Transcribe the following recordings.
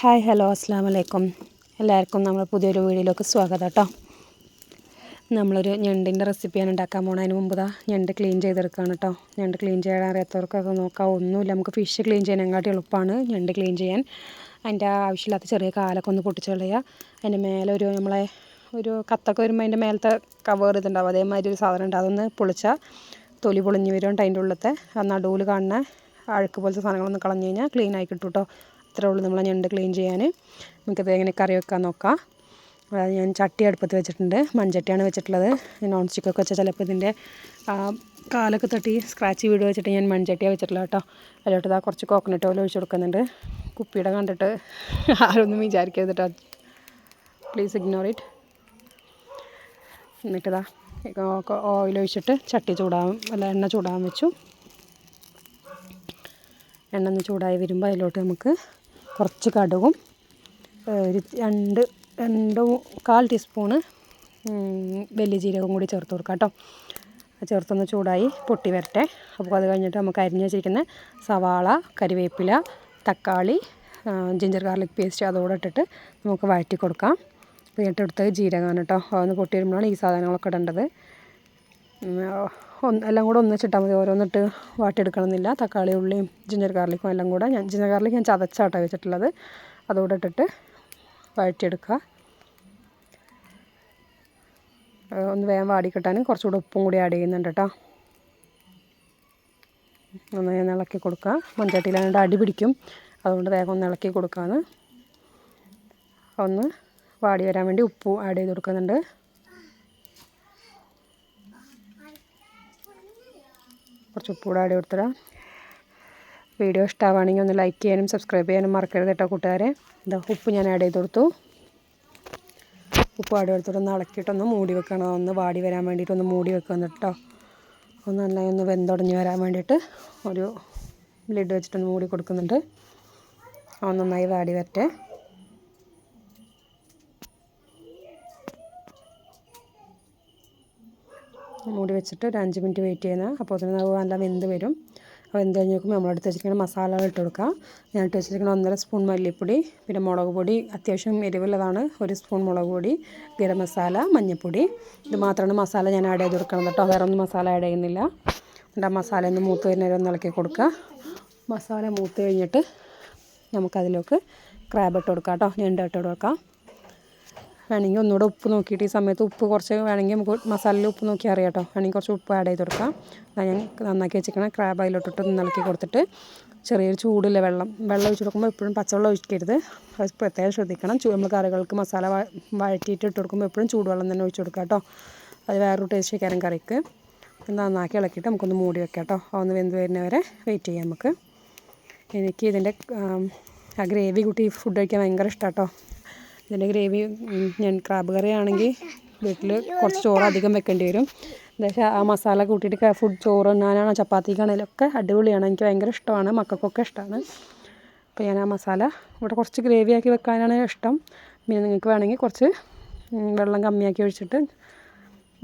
Hi hello അസ്സാം വലൈക്കും എല്ലാവർക്കും നമ്മൾ പുതിയൊരു വീഡിയോയിലേക്ക് സ്വാഗതം കേട്ടോ. നമ്മളൊരു ഞണ്ടിന്റെ റെസിപ്പിയാണ് ഉണ്ടാക്കാൻ പോണത് അതിന് മുമ്പ് ഞണ്ട് ക്ലീൻ ചെയ്തെടുക്കുകയാണ് കേട്ടോ. ഞണ്ട് ക്ലീൻ ചെയ്യാൻ അറിയാത്തവർക്കൊക്കെ നോക്കാം. ഒന്നുമില്ല നമുക്ക് ഫിഷ് ക്ലീൻ ചെയ്യാനെങ്കാട്ടി എളുപ്പമാണ് ഞണ്ട് ക്ലീൻ ചെയ്യാൻ. അതിന്റെ ആവശ്യമില്ലാത്ത ചെറിയ കാലൊക്കെ ഒന്ന് പൊട്ടിച്ച് കളയുക. അതിന്റെ മേലെ ഒരു നമ്മളെ ഒരു കത്തൊക്കെ വരുമ്പോൾ അതിന്റെ മേലത്തെ കവർ ഇതുണ്ടാവും. അതേമാതിരി ഒരു സാധനം ഉണ്ട്. അതൊന്ന് പൊളിച്ചാൽ തൊലി പൊളിഞ്ഞ് വരുന്നുണ്ട് അതിന്റെ ഉള്ളിലത്തെ. ആ നടുവിൽ കാണുന്ന അഴുക്ക് പോലത്തെ സാധനങ്ങളൊന്ന് കളഞ്ഞു കഴിഞ്ഞാൽ ക്ലീൻ ആയി കിട്ടും കേട്ടോ. ഇത്രേ ഉള്ളൂ നമ്മളെ ഞണ്ട് ക്ലീൻ ചെയ്യാൻ. നമുക്കത് എങ്ങനെ കറി വെക്കാൻ നോക്കാം. അതായത് ഞാൻ ചട്ടി അടുപ്പത്ത് വെച്ചിട്ടുണ്ട്. മൺചട്ടിയാണ് വെച്ചിട്ടുള്ളത്. നോൺ സ്റ്റിക്കൊക്കെ വെച്ചാൽ ചിലപ്പോൾ ഇതിന്റെ കാലൊക്കെ തട്ടി സ്ക്രാച്ച് വീട് വെച്ചിട്ട് ഞാൻ മൺചട്ടിയാണ് വെച്ചിട്ടുള്ളത് കേട്ടോ. അതിലോട്ട് ഇതാ കുറച്ച് കോക്കനട്ട് ഓയിൽ ഒഴിച്ച് കൊടുക്കുന്നുണ്ട്. കുപ്പിയുടെ കണ്ടിട്ട് ആരൊന്നും വിചാരിക്കരുത് കേട്ടോ. പ്ലീസ് ഇഗ്നോർ ഇറ്റ് എന്നിട്ടിതാ ഓയിൽ ഒഴിച്ചിട്ട് ചട്ടി ചൂടാവും അല്ല എണ്ണ ചൂടാൻ വെച്ചു. എണ്ണ ഒന്ന് ചൂടായി വരുമ്പോൾ അതിലോട്ട് നമുക്ക് കുറച്ച് കടുകും ഒരു രണ്ട് രണ്ട് കാൽ ടീസ്പൂണ് വലിയ ജീരകം കൂടി ചേർത്ത് കൊടുക്കാം കേട്ടോ. ചേർത്തൊന്ന് ചൂടായി പൊട്ടി വരട്ടെ. അപ്പോൾ അത് കഴിഞ്ഞിട്ട് നമുക്ക് അരിഞ്ഞ് വെച്ചിരിക്കുന്ന സവാള കരിവേപ്പില തക്കാളി ജിഞ്ചർ ഗാർലിക് പേസ്റ്റ് അതോടെ ഇട്ടിട്ട് നമുക്ക് വഴറ്റി കൊടുക്കാം. എന്നിട്ട് എടുത്തത് ജീരകമാണ് കേട്ടോ. അതൊന്ന് പൊട്ടി വരുമ്പോഴാണ് ഈ സാധനങ്ങളൊക്കെ ഇടേണ്ടത്. എല്ലാം കൂടെ ഒന്നിച്ചിട്ടാൽ മതി. ഓരോന്നിട്ട് വാട്ടിയെടുക്കണമെന്നില്ല. തക്കാളി ഉള്ളിയും ജിഞ്ചർ ഗാർലിക്കും എല്ലാം കൂടെ ഞാൻ ജിഞ്ചർ ഗാർലിക് ഞാൻ ചതച്ചാട്ടോ വെച്ചിട്ടുള്ളത്. അതുകൂടെ ഇട്ടിട്ട് വഴറ്റിയെടുക്കുക. ഒന്ന് വേഗം വാടി കിട്ടാനും കുറച്ചുകൂടെ ഉപ്പും കൂടി ആഡ് ചെയ്യുന്നുണ്ട് കേട്ടോ. ഒന്ന് ഇളക്കി കൊടുക്കുക. മൺചട്ടിയിലാണ്ട് അടി പിടിക്കും. അതുകൊണ്ട് വേഗം ഒന്ന് ഇളക്കി കൊടുക്കാമെന്ന് ഒന്ന് വാടി വരാൻ വേണ്ടി ഉപ്പ് ആഡ് ചെയ്ത് കൊടുക്കുന്നുണ്ട്. കുറച്ച് ഉപ്പ് കൂടെ ആഡ് കൊടുത്തരാം വീഡിയോ ഇഷ്ടമാവുകയാണെങ്കിൽ ഒന്ന് ലൈക്ക് ചെയ്യാനും സബ്സ്ക്രൈബ് ചെയ്യാനും മറക്കരുത് കേട്ടോ കൂട്ടുകാരെ. എന്താ ഉപ്പ് ഞാൻ ആഡ് ചെയ്ത് കൊടുത്തു. ഉപ്പ് ആഡ് കൊടുത്തിട്ട് ഒന്ന് ഇളക്കിയിട്ടൊന്ന് മൂടി വെക്കണം. ഒന്ന് വാടി വരാൻ വേണ്ടിയിട്ട് ഒന്ന് മൂടി വെക്കണം കേട്ടോ ഒന്ന് നന്നായി ഒന്ന് വെന്തുടഞ്ഞ് വരാൻ വേണ്ടിയിട്ട് ഒരു ലിഡ് വെച്ചിട്ടൊന്ന് മൂടി കൊടുക്കുന്നുണ്ട്. ഒന്ന് നന്നായി വാടി വരട്ടെ. മൂടി വെച്ചിട്ട് ഒരു അഞ്ച് മിനിറ്റ് വെയിറ്റ് ചെയ്യുന്നത് അപ്പോൾ തന്നെ നമുക്ക് നല്ല വെന്ത് വരും. അപ്പോൾ വെന്ത് കഴിഞ്ഞ് നോക്കുമ്പോൾ നമ്മളെടുത്ത് വെച്ചിരിക്കുന്ന മസാലകൾ ഇട്ട് കൊടുക്കുക ഞാൻ ഇട്ട് വെച്ചിരിക്കുന്ന ഒന്നര സ്പൂൺ മല്ലിപ്പൊടി പിന്നെ മുളക് പൊടി അത്യാവശ്യം എരിവുള്ളതാണ് ഒരു സ്പൂൺ മുളക് പൊടി ഗരം മസാല മഞ്ഞൾപ്പൊടി ഇത് മാത്രമാണ് മസാല ഞാൻ ആഡ് ചെയ്ത് കൊടുക്കണം കേട്ടോ. വേറെ ഒന്നും മസാല ആഡ് ചെയ്യുന്നില്ല. എന്നിട്ട് ആ മസാല ഒന്ന് മൂത്ത് കഴിഞ്ഞാൽ ഒന്ന് ഇളക്കി കൊടുക്കുക. മസാല മൂത്ത് കഴിഞ്ഞിട്ട് നമുക്കതിലേക്ക് ക്രാബ് ഇട്ട് കൊടുക്കാം കേട്ടോ. ഞണ്ട് ഇട്ട് കൊടുക്കാം. വേണമെങ്കിൽ ഒന്നുകൂടെ ഉപ്പ് നോക്കിയിട്ട് ഈ സമയത്ത് ഉപ്പ് കുറച്ച് വേണമെങ്കിൽ നമുക്ക് മസാലയിൽ ഉപ്പ് നോക്കി അറിയാം കേട്ടോ വേണമെങ്കിൽ കുറച്ച് ഉപ്പ് ആഡ് ചെയ്ത് കൊടുക്കാം. ഞാൻ നന്നാക്കി വെച്ചിരിക്കണം ക്രാബ് അതിലോട്ടിട്ട് ഇളക്കി കൊടുത്തിട്ട് ചെറിയൊരു ചൂടില്ല വെള്ളം വെള്ളം ഒഴിച്ച് കൊടുക്കുമ്പോൾ എപ്പോഴും പച്ചവെള്ളം ഒഴിക്കരുത്. അത് പ്രത്യേകം ശ്രദ്ധിക്കണം. നമ്മൾ കറികൾക്ക് മസാല വഴറ്റിയിട്ട് ഇട്ട് കൊടുക്കുമ്പോൾ എപ്പോഴും ചൂടുവെള്ളം തന്നെ ഒഴിച്ച് കൊടുക്കാം കേട്ടോ. അത് വേറൊരു ടേസ്റ്റ് വയ്ക്കാനും കറിക്ക്. നന്നാക്കി ഇളക്കിയിട്ട് നമുക്കൊന്ന് മൂടി വെക്കാം കേട്ടോ. അതൊന്ന് വെന്ത് വരുന്നവരെ വെയിറ്റ് ചെയ്യാം നമുക്ക്. എനിക്ക് ഇതിന്റെ ആ ഗ്രേവി കൂട്ടി ഫുഡ് കഴിക്കാൻ ഭയങ്കര ഇഷ്ടമാണ് കേട്ടോ ഇതിന്റെ ഗ്രേവി ഞാൻ ക്രാബ് കറി ആണെങ്കിൽ വീട്ടിൽ കുറച്ച് ചോറ് അധികം വെക്കേണ്ടി വരും. പക്ഷേ ആ മസാല കൂട്ടിയിട്ട് ഫുഡ് ചോറ് തിന്നാനാണോ ചപ്പാത്തിക്കാണെങ്കിലും ഒക്കെ അടിപൊളിയാണ്. എനിക്ക് ഭയങ്കര ഇഷ്ടമാണ് മക്കൾക്കൊക്കെ ഇഷ്ടമാണ് അപ്പോൾ ഞാൻ ആ മസാല ഇവിടെ കുറച്ച് ഗ്രേവി ആക്കി വെക്കാനാണ് ഇഷ്ടം. പിന്നെ നിങ്ങൾക്ക് വേണമെങ്കിൽ കുറച്ച് വെള്ളം കമ്മിയാക്കി ഒഴിച്ചിട്ട്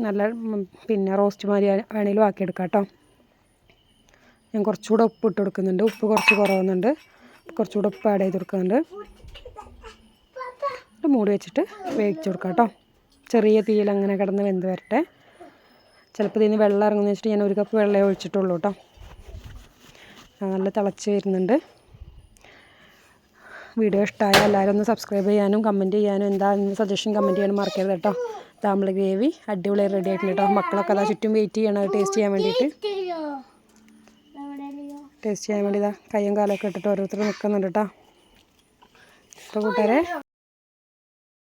നല്ല പിന്നെ റോസ്റ്റ് മാതിരി വേണമെങ്കിലും ആക്കിയെടുക്കാം കേട്ടോ ഞാൻ കുറച്ചുകൂടെ ഉപ്പ് ഇട്ട് കൊടുക്കുന്നുണ്ട്. ഉപ്പ് കുറച്ച് കുറവുന്നുണ്ട്. കുറച്ചുകൂടെ ഉപ്പ് ആഡ് ചെയ്ത് കൊടുക്കുന്നുണ്ട്. മൂടി വെച്ചിട്ട് വേവിച്ച് കൊടുക്കാം കേട്ടോ. ചെറിയ തീയിൽ അങ്ങനെ കിടന്ന് വെന്ത് വരട്ടെ. ചിലപ്പോൾ ഇതിന് വെള്ളം ഇറങ്ങുന്ന വെച്ചിട്ട് ഞാൻ ഒരു കപ്പ് വെള്ളമേ ഒഴിച്ചിട്ടുള്ളൂ കേട്ടോ. നല്ല തിളച്ച് വരുന്നുണ്ട്. വീഡിയോ ഇഷ്ടമായ എല്ലാവരും ഒന്ന് സബ്സ്ക്രൈബ് ചെയ്യാനും കമന്റ് ചെയ്യാനും എന്താ സജഷൻ കമന്റ് ചെയ്യാനും മറക്കരുത് കേട്ടോ. താമ്പള ഗ്രേവി അടിപൊളി റെഡി ആയിട്ടുണ്ട് കേട്ടോ. മക്കളൊക്കെ അതാ ചുറ്റും വെയിറ്റ് ചെയ്യണം ടേസ്റ്റ് ചെയ്യാൻ വേണ്ടിയിട്ട്. ടേസ്റ്റ് ചെയ്യാൻ വേണ്ടി ഇതാ കയ്യും കാലൊക്കെ ഇട്ടിട്ട് ഓരോരുത്തർ നിൽക്കുന്നുണ്ട് കേട്ടോ. അപ്പോൾ കൂട്ടുകാരെ